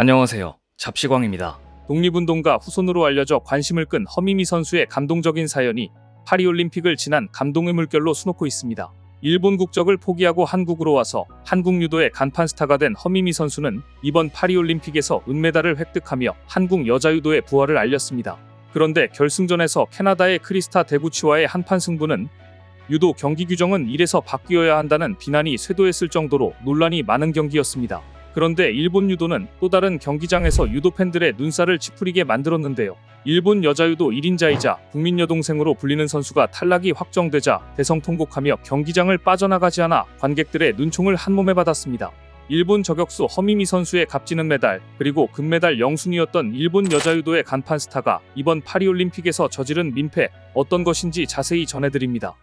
안녕하세요. 잡시광입니다. 독립운동가 후손으로 알려져 관심을 끈 허미미 선수의 감동적인 사연이 파리올림픽을 지난 감동의 물결로 수놓고 있습니다. 일본 국적을 포기하고 한국으로 와서 한국 유도의 간판 스타가 된 허미미 선수는 이번 파리올림픽에서 은메달을 획득하며 한국 여자 유도의 부활을 알렸습니다. 그런데 결승전에서 캐나다의 크리스타 데구치와의 한판 승부는 유도 경기 규정은 1에서 바뀌어야 한다는 비난이 쇄도했을 정도로 논란이 많은 경기였습니다. 그런데 일본 유도는 또 다른 경기장에서 유도 팬들의 눈살을 찌푸리게 만들었는데요. 일본 여자 유도 1인자이자 국민 여동생으로 불리는 선수가 탈락이 확정되자 대성통곡하며 경기장을 빠져나가지 않아 관객들의 눈총을 한 몸에 받았습니다. 일본 저격수 허미미 선수의 값지는 메달, 그리고 금메달 영순이었던 일본 여자 유도의 간판 스타가 이번 파리올림픽에서 저지른 민폐 어떤 것인지 자세히 전해드립니다.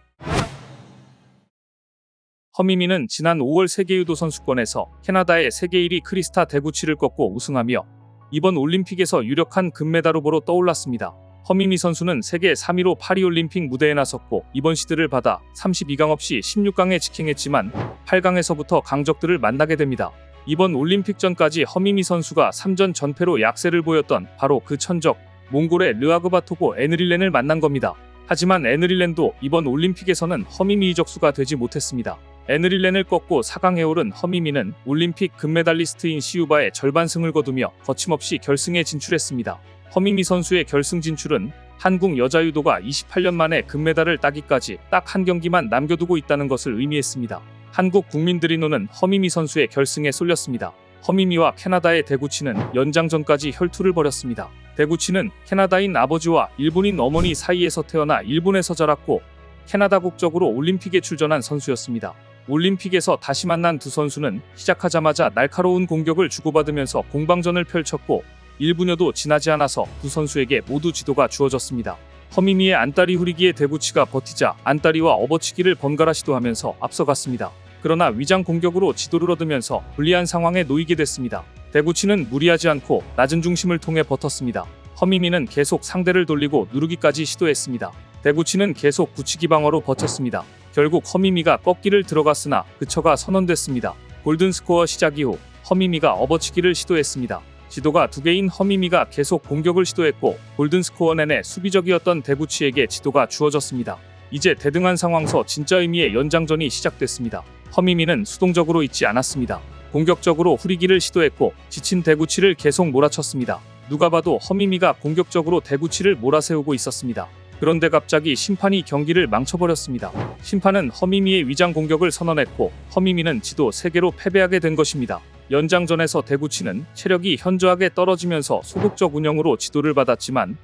허미미는 지난 5월 세계유도 선수권에서 캐나다의 세계 1위 크리스타 데구치를 꺾고 우승하며 이번 올림픽에서 유력한 금메달 후보로 떠올랐습니다. 허미미 선수는 세계 3위로 파리올림픽 무대에 나섰고 이번 시드를 받아 32강 없이 16강에 직행했지만 8강에서부터 강적들을 만나게 됩니다. 이번 올림픽 전까지 허미미 선수가 3전 전패로 약세를 보였던 바로 그 천적 몽골의 르아그바토고 에느릴렌을 만난 겁니다. 하지만 에느릴렌도 이번 올림픽에서는 허미미 이적수가 되지 못했습니다. 에느릴렌을 꺾고 4강에 오른 허미미는 올림픽 금메달리스트인 시우바의 절반승을 거두며 거침없이 결승에 진출했습니다. 허미미 선수의 결승 진출은 한국 여자 유도가 28년 만에 금메달을 따기까지 딱 한 경기만 남겨두고 있다는 것을 의미했습니다. 한국 국민들이 노는 허미미 선수의 결승에 쏠렸습니다. 허미미와 캐나다의 대구치는 연장전까지 혈투를 벌였습니다. 대구치는 캐나다인 아버지와 일본인 어머니 사이에서 태어나 일본에서 자랐고 캐나다 국적으로 올림픽에 출전한 선수였습니다. 올림픽에서 다시 만난 두 선수는 시작하자마자 날카로운 공격을 주고받으면서 공방전을 펼쳤고 1분여도 지나지 않아서 두 선수에게 모두 지도가 주어졌습니다. 허미미의 안다리 후리기에 대구치가 버티자 안다리와 업어치기를 번갈아 시도하면서 앞서갔습니다. 그러나 위장 공격으로 지도를 얻으면서 불리한 상황에 놓이게 됐습니다. 대구치는 무리하지 않고 낮은 중심을 통해 버텼습니다. 허미미는 계속 상대를 돌리고 누르기까지 시도했습니다. 대구치는 계속 굳히기 방어로 버텼습니다. 결국 허미미가 꺾기를 들어갔으나 그처가 선언됐습니다. 골든스코어 시작 이후 허미미가 업어치기를 시도했습니다. 지도가 두 개인 허미미가 계속 공격을 시도했고 골든스코어 내내 수비적이었던 대구치에게 지도가 주어졌습니다. 이제 대등한 상황서 진짜 의미의 연장전이 시작됐습니다. 허미미는 수동적으로 있지 않았습니다. 공격적으로 후리기를 시도했고 지친 대구치를 계속 몰아쳤습니다. 누가 봐도 허미미가 공격적으로 대구치를 몰아세우고 있었습니다. 그런데 갑자기 심판이 경기를 망쳐버렸습니다. 심판은 허미미의 위장 공격을 선언했고 허미미는 지도 3개로 패배하게 된 것입니다. 연장전에서 대구치는 체력이 현저하게 떨어지면서 소극적 운영으로 지도를 받았지만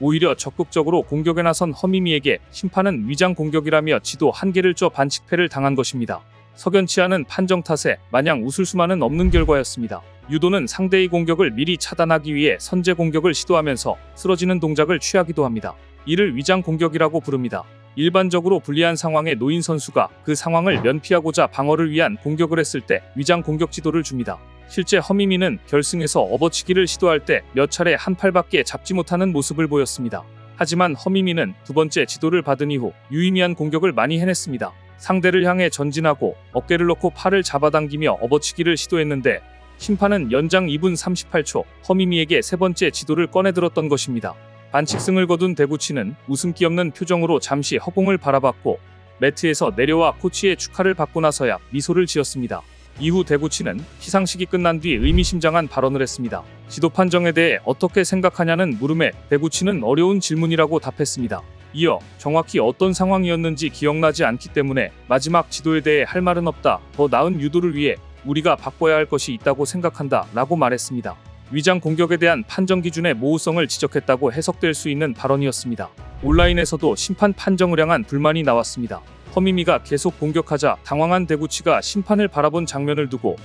오히려 적극적으로 공격에 나선 허미미에게 심판은 위장 공격이라며 지도 한 개를 쪄 반칙패를 당한 것입니다. 석연치 않은 판정 탓에 마냥 웃을 수만은 없는 결과였습니다. 유도는 상대의 공격을 미리 차단하기 위해 선제 공격을 시도하면서 쓰러지는 동작을 취하기도 합니다. 이를 위장 공격이라고 부릅니다. 일반적으로 불리한 상황에 놓인 선수가 그 상황을 면피하고자 방어를 위한 공격을 했을 때 위장 공격 지도를 줍니다. 실제 허미미는 결승에서 업어치기를 시도할 때 몇 차례 한 팔밖에 잡지 못하는 모습을 보였습니다. 하지만 허미미는 두 번째 지도를 받은 이후 유의미한 공격을 많이 해냈습니다. 상대를 향해 전진하고 어깨를 넣고 팔을 잡아당기며 업어치기를 시도했는데 심판은 연장 2분 38초 허미미에게 세 번째 지도를 꺼내들었던 것입니다. 반칙승을 거둔 대구치는 웃음기 없는 표정으로 잠시 허공을 바라봤고 매트에서 내려와 코치의 축하를 받고 나서야 미소를 지었습니다. 이후 대구치는 시상식이 끝난 뒤 의미심장한 발언을 했습니다. 지도 판정에 대해 어떻게 생각하냐는 물음에 대구치는 어려운 질문이라고 답했습니다. 이어 정확히 어떤 상황이었는지 기억나지 않기 때문에 마지막 지도에 대해 할 말은 없다. 더 나은 유도를 위해 우리가 바꿔야 할 것이 있다고 생각한다. 라고 말했습니다. 위장 공격에 대한 판정 기준의 모호성을 지적했다고 해석될 수 있는 발언이었습니다. 온라인에서도 심판 판정을 향한 불만이 나왔습니다. 허미미가 계속 공격하자 당황한 대구치가 심판을 바라본 장면을 두고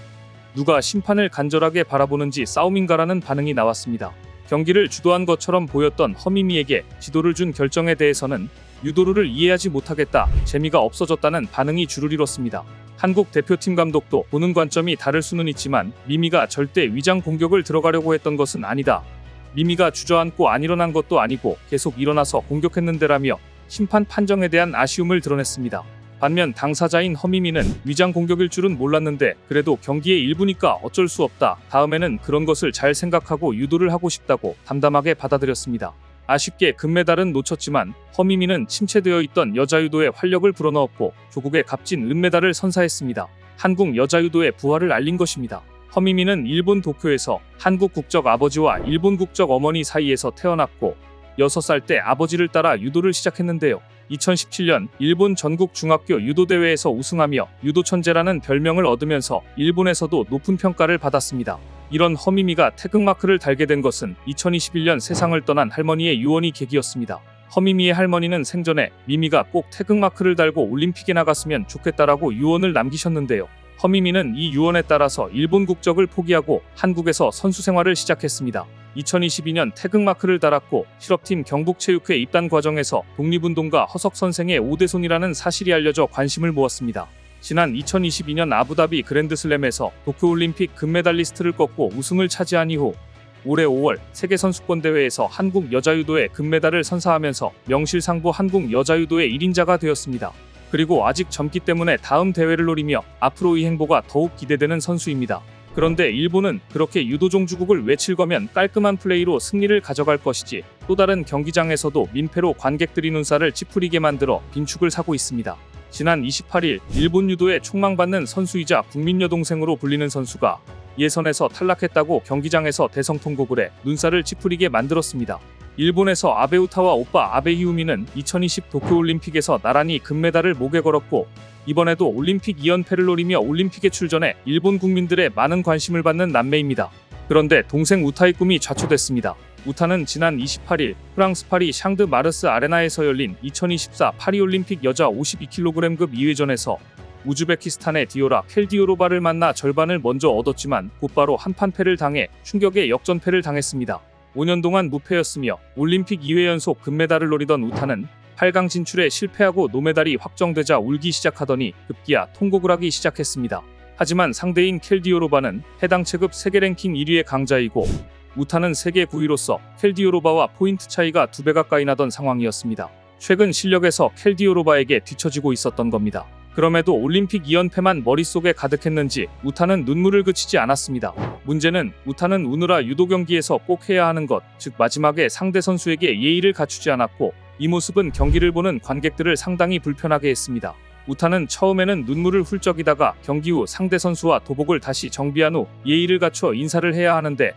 누가 심판을 간절하게 바라보는지 싸움인가라는 반응이 나왔습니다. 경기를 주도한 것처럼 보였던 허미미에게 지도를 준 결정에 대해서는 유도루를 이해하지 못하겠다, 재미가 없어졌다는 반응이 줄을 이뤘습니다. 한국 대표팀 감독도 보는 관점이 다를 수는 있지만 미미가 절대 위장 공격을 들어가려고 했던 것은 아니다. 미미가 주저앉고 안 일어난 것도 아니고 계속 일어나서 공격했는데라며 심판 판정에 대한 아쉬움을 드러냈습니다. 반면 당사자인 허미미는 위장 공격일 줄은 몰랐는데 그래도 경기의 일부니까 어쩔 수 없다. 다음에는 그런 것을 잘 생각하고 유도를 하고 싶다고 담담하게 받아들였습니다. 아쉽게 금메달은 놓쳤지만 허미미는 침체되어 있던 여자유도에 활력을 불어넣었고 조국의 값진 은메달을 선사했습니다. 한국 여자유도의 부활을 알린 것입니다. 허미미는 일본 도쿄에서 한국 국적 아버지와 일본 국적 어머니 사이에서 태어났고 6살 때 아버지를 따라 유도를 시작했는데요. 2017년 일본 전국 중학교 유도 대회에서 우승하며 유도 천재라는 별명을 얻으면서 일본에서도 높은 평가를 받았습니다. 이런 허미미가 태극마크를 달게 된 것은 2021년 세상을 떠난 할머니의 유언이 계기였습니다. 허미미의 할머니는 생전에 미미가 꼭 태극마크를 달고 올림픽에 나갔으면 좋겠다라고 유언을 남기셨는데요. 허미미는 이 유언에 따라서 일본 국적을 포기하고 한국에서 선수 생활을 시작했습니다. 2022년 태극마크를 달았고 실업팀 경북체육회 입단 과정에서 독립운동가 허석 선생의 오대손이라는 사실이 알려져 관심을 모았습니다. 지난 2022년 아부다비 그랜드슬램에서 도쿄올림픽 금메달리스트를 꺾고 우승을 차지한 이후 올해 5월 세계선수권대회에서 한국 여자유도의 금메달을 선사하면서 명실상부 한국 여자유도의 1인자가 되었습니다. 그리고 아직 젊기 때문에 다음 대회를 노리며 앞으로의 행보가 더욱 기대되는 선수입니다. 그런데 일본은 그렇게 유도 종주국을 외칠 거면 깔끔한 플레이로 승리를 가져갈 것이지 또 다른 경기장에서도 민폐로 관객들이 눈살을 찌푸리게 만들어 빈축을 사고 있습니다. 지난 28일 일본 유도에 촉망받는 선수이자 국민 여동생으로 불리는 선수가 예선에서 탈락했다고 경기장에서 대성통곡을 해 눈살을 찌푸리게 만들었습니다. 일본에서 아베우타와 오빠 아베히우미는 2020 도쿄올림픽에서 나란히 금메달을 목에 걸었고 이번에도 올림픽 2연패를 노리며 올림픽에 출전해 일본 국민들의 많은 관심을 받는 남매입니다. 그런데 동생 우타의 꿈이 좌초됐습니다. 우타는 지난 28일 프랑스 파리 샹드 마르스 아레나에서 열린 2024 파리올림픽 여자 52kg급 2회전에서 우즈베키스탄의 디오라 켈디오로바를 만나 절반을 먼저 얻었지만 곧바로 한판 패를 당해 충격의 역전패를 당했습니다. 5년 동안 무패였으며 올림픽 2회 연속 금메달을 노리던 우타는 8강 진출에 실패하고 노메달이 확정되자 울기 시작하더니 급기야 통곡을 하기 시작했습니다. 하지만 상대인 켈디오로바는 해당 체급 세계 랭킹 1위의 강자이고 우타는 세계 9위로서 켈디오로바와 포인트 차이가 두배 가까이 나던 상황이었습니다. 최근 실력에서 켈디오로바에게 뒤처지고 있었던 겁니다. 그럼에도 올림픽 2연패만 머릿속에 가득했는지 우타는 눈물을 그치지 않았습니다. 문제는 우타는 우느라 유도 경기에서 꼭 해야 하는 것, 즉 마지막에 상대 선수에게 예의를 갖추지 않았고 이 모습은 경기를 보는 관객들을 상당히 불편하게 했습니다. 우타는 처음에는 눈물을 훌쩍이다가 경기 후 상대 선수와 도복을 다시 정비한 후 예의를 갖춰 인사를 해야 하는데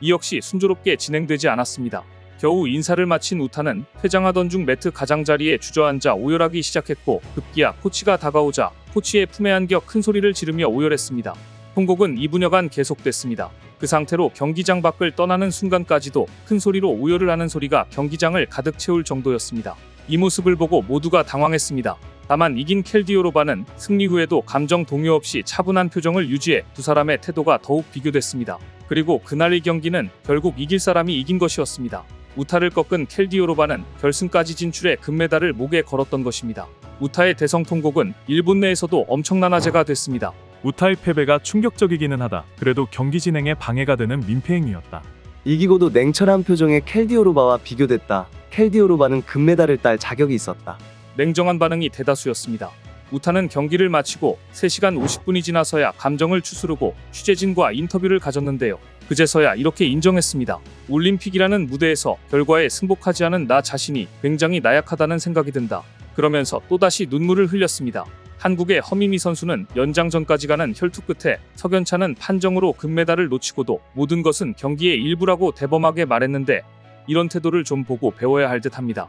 이 역시 순조롭게 진행되지 않았습니다. 겨우 인사를 마친 우타는 퇴장하던 중 매트 가장자리에 주저앉아 오열하기 시작했고 급기야 코치가 다가오자 코치의 품에 안겨 큰 소리를 지르며 오열했습니다. 통곡은 2분여간 계속됐습니다. 그 상태로 경기장 밖을 떠나는 순간까지도 큰 소리로 오열을 하는 소리가 경기장을 가득 채울 정도였습니다. 이 모습을 보고 모두가 당황했습니다. 다만 이긴 켈디오로바는 승리 후에도 감정 동요 없이 차분한 표정을 유지해 두 사람의 태도가 더욱 비교됐습니다. 그리고 그날의 경기는 결국 이길 사람이 이긴 것이었습니다. 우타를 꺾은 켈디오로바는 결승까지 진출해 금메달을 목에 걸었던 것입니다. 우타의 대성통곡은 일본 내에서도 엄청난 화제가 됐습니다. 우타의 패배가 충격적이기는 하다. 그래도 경기 진행에 방해가 되는 민폐 행위였다. 이기고도 냉철한 표정의 켈디오로바와 비교됐다. 켈디오로바는 금메달을 딸 자격이 있었다. 냉정한 반응이 대다수였습니다. 우타는 경기를 마치고 3시간 50분이 지나서야 감정을 추스르고 취재진과 인터뷰를 가졌는데요. 그제서야 이렇게 인정했습니다. 올림픽이라는 무대에서 결과에 승복하지 않은 나 자신이 굉장히 나약하다는 생각이 든다. 그러면서 또다시 눈물을 흘렸습니다. 한국의 허미미 선수는 연장전까지 가는 혈투 끝에 석연차는 판정으로 금메달을 놓치고도 모든 것은 경기의 일부라고 대범하게 말했는데 이런 태도를 좀 보고 배워야 할 듯합니다.